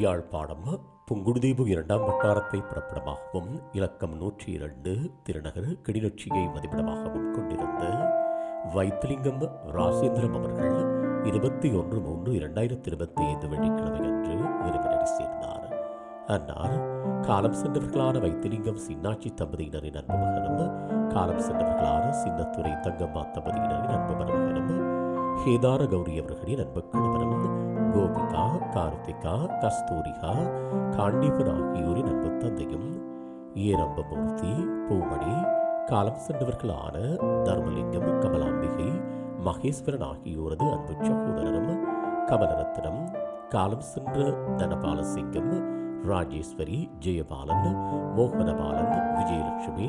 யாழ்ப்பாணம் புங்குடுதீவு இரண்டாம் வட்டாரத்தை பிறப்பிடமாகவும் இலக்கம் நூற்றி இரண்டு திருநகர் கிளிநொச்சியை மதிப்பிடமாகவும் கொண்டிருந்த வைத்திலிங்கம் ராசேந்திரம் அவர்கள் இருபத்தி ஒன்று மூன்று இரண்டாயிரத்தி இருபத்தி ஐந்து வெள்ளிக்கிழமை அன்று இறைவனடி சேர்ந்தார். அன்னார் காலம் சென்றவர்களான வைத்திலிங்கம் சின்னாட்சி தம்பதியினரின் அன்பு மகனும் காலம் சென்றவர்களான சின்னத்துறை தங்கம்மா தம்பதியினரின் அன்பு மருமகனும் ஹேதார கௌரி அவர்களின் அன்பு கணவரும் கோபி கார்த்திகா கஸ்தூரிகா காண்டீபன் ஆகியோரின் அன்பு தந்தையும் ஈரம்பமூர்த்தி பூமணி காலம் சென்றவர்களான தர்மலிங்கம் கமலாம்பிகை மகேஸ்வரன் ஆகியோரது அன்பு சகோதரரும் கமலரத்னம் காலம் சென்ற தனபாலசிங்கம் ராஜேஸ்வரி ஜெயபாலன் மோகனபாலன் விஜயலட்சுமி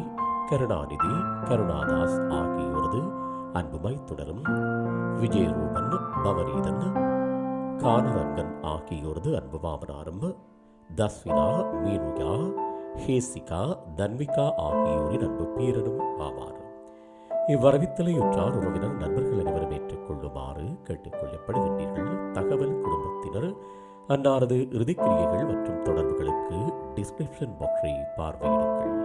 கருணாநிதி கருணாதாஸ் ஆகியோரது அன்புமாய் தொடரும் விஜயரூபன் பவனீதன் கானரங்கன் ஆகியோரது அன்பு மாமனாரும் தஸ்வினா மீனுயா ஹேசிகா தன்விகா ஆகியோரின் அன்பு பேரனும் ஆவார். இவ்வரவித்தலையுற்றார் உறவினர் நண்பர்கள் அனைவரும் ஏற்றுக்கொள்ளுமாறு கேட்டுக்கொள்ளப்படுகின்றீர்கள். தகவல் குடும்பத்தினர் அன்னாரது இறுதிக்கிரியைகள் மற்றும் தொடர்புகளுக்கு டிஸ்கிரிப்ஷன் பாக்ஸை பார்வையிடுங்கள்.